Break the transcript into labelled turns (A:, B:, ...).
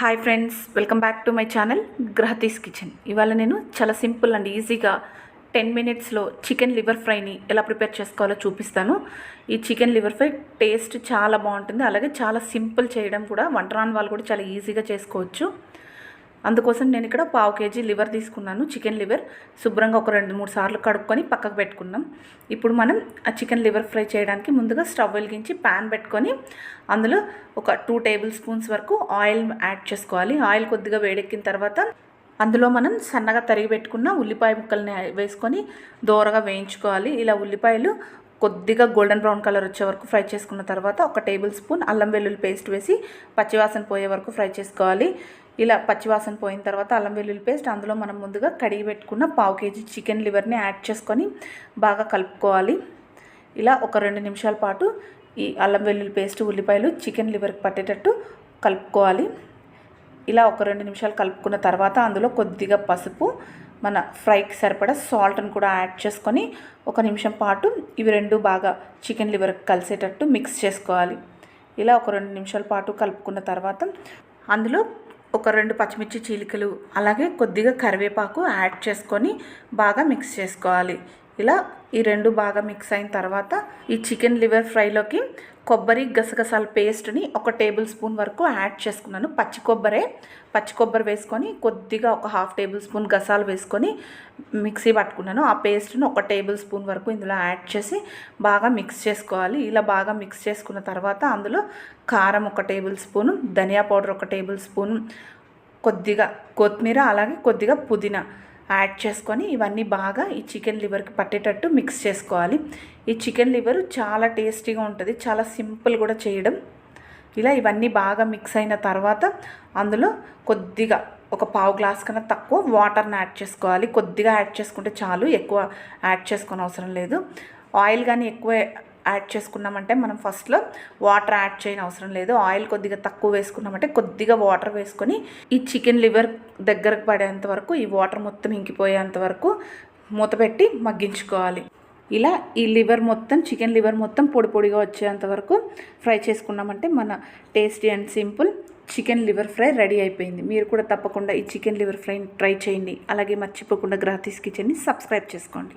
A: Hi friends welcome back to my channel Grahathis kitchen ఇవాళ నేను చాలా సింపుల్ అండ్ ఈజీగా టెన్ మినిట్స్లో చికెన్ లివర్ ఫ్రైని ఎలా ప్రిపేర్ చేసుకోవాలో చూపిస్తాను. ఈ చికెన్ లివర్ ఫ్రై టేస్ట్ చాలా బాగుంటుంది అలాగే చాలా సింపుల్ చేయడం కూడా వంట రాని వాళ్ళు కూడా చాలా ఈజీగా చేసుకోవచ్చు. అందుకోసం నేను ఇక్కడ పావు కేజీ లివర్ తీసుకున్నాను చికెన్ లివర్. శుభ్రంగా ఒక రెండు మూడు సార్లు కడుక్కొని పక్కకు పెట్టుకున్నాం. ఇప్పుడు మనం ఆ చికెన్ లివర్ ఫ్రై చేయడానికి ముందుగా స్టవ్ వెలిగించి ప్యాన్ పెట్టుకొని అందులో ఒక టూ టేబుల్ స్పూన్స్ వరకు ఆయిల్ యాడ్ చేసుకోవాలి. ఆయిల్ కొద్దిగా వేడెక్కిన తర్వాత అందులో మనం సన్నగా తరిగి పెట్టుకున్న ఉల్లిపాయ ముక్కల్ని వేసుకొని దోరగా వేయించుకోవాలి. ఇలా ఉల్లిపాయలు కొద్దిగా గోల్డెన్ బ్రౌన్ కలర్ వచ్చే వరకు ఫ్రై చేసుకున్న తర్వాత ఒక టేబుల్ స్పూన్ అల్లం వెల్లుల్లి పేస్ట్ వేసి పచ్చివాసన పోయే వరకు ఫ్రై చేసుకోవాలి. ఇలా పచ్చివాసన పోయిన తర్వాత అల్లం వెల్లుల్లి పేస్ట్ అందులో మనం ముందుగా కడిగి పెట్టుకున్న పావు కేజీ చికెన్ లివర్ని యాడ్ చేసుకొని బాగా కలుపుకోవాలి. ఇలా ఒక రెండు నిమిషాల పాటు ఈ అల్లం వెల్లుల్లి పేస్ట్ ఉల్లిపాయలు చికెన్ లివర్కి పట్టేటట్టు కలుపుకోవాలి. ఇలా ఒక రెండు నిమిషాలు కలుపుకున్న తర్వాత అందులో కొద్దిగా పసుపు మన ఫ్రైకి సరిపడా సాల్ట్ని కూడా యాడ్ చేసుకొని ఒక నిమిషం పాటు ఇవి రెండు బాగా చికెన్ లివర్ కలిసేటట్టు మిక్స్ చేసుకోవాలి. ఇలా ఒక రెండు నిమిషాల పాటు కలుపుకున్న తర్వాత అందులో ఒక రెండు పచ్చిమిర్చి చీలికలు అలాగే కొద్దిగా కరివేపాకు యాడ్ చేసుకొని బాగా మిక్స్ చేసుకోవాలి. ఇలా ఈ రెండు బాగా మిక్స్ అయిన తర్వాత ఈ చికెన్ లివర్ ఫ్రైలోకి కొబ్బరి గసగసాల పేస్ట్ని ఒక టేబుల్ స్పూన్ వరకు యాడ్ చేసుకున్నాను. పచ్చి కొబ్బరే. పచ్చి కొబ్బరి వేసుకొని కొద్దిగా ఒక హాఫ్ టేబుల్ స్పూన్ గసాలు వేసుకొని మిక్సీ పట్టుకున్నాను. ఆ పేస్ట్ని ఒక టేబుల్ స్పూన్ వరకు ఇందులో యాడ్ చేసి బాగా మిక్స్ చేసుకోవాలి. ఇలా బాగా మిక్స్ చేసుకున్న తర్వాత అందులో కారం ఒక టేబుల్ స్పూను ధనియా పౌడర్ ఒక టేబుల్ స్పూన్ కొద్దిగా కొత్తిమీర అలాగే కొద్దిగా పుదీనా యాడ్ చేసుకొని ఇవన్నీ బాగా ఈ చికెన్ లివర్కి పట్టేటట్టు మిక్స్ చేసుకోవాలి. ఈ చికెన్ లివర్ చాలా టేస్టీగా ఉంటుంది. చాలా సింపుల్ కూడా చేయడం. ఇలా ఇవన్నీ బాగా మిక్స్ అయిన తర్వాత అందులో కొద్దిగా ఒక పావు గ్లాస్ కన్నా తక్కువ వాటర్ని యాడ్ చేసుకోవాలి. కొద్దిగా యాడ్ చేసుకుంటే చాలు ఎక్కువ యాడ్ చేసుకొని అవసరం లేదు. ఆయిల్ కానీ ఎక్కువ యాడ్ చేసుకున్నామంటే మనం ఫస్ట్లో వాటర్ యాడ్ చేయని అవసరం లేదు. ఆయిల్ కొద్దిగా తక్కువ వేసుకున్నామంటే కొద్దిగా వాటర్ వేసుకొని ఈ చికెన్ లివర్ దగ్గరకు పడేంత వరకు ఈ వాటర్ మొత్తం ఇంకిపోయేంత వరకు మూత పెట్టి మగ్గించుకోవాలి. ఇలా ఈ లివర్ మొత్తం చికెన్ లివర్ మొత్తం పొడి పొడిగా వచ్చేంత వరకు ఫ్రై చేసుకున్నామంటే మన tasty and simple chicken liver fry ready అయిపోయింది. మీరు కూడా తప్పకుండా ఈ చికెన్ లివర్ ఫ్రైని ట్రై చేయండి. అలాగే మర్చిపోకుండా గ్రాతీస్ కిచెన్ని సబ్స్క్రైబ్ చేసుకోండి.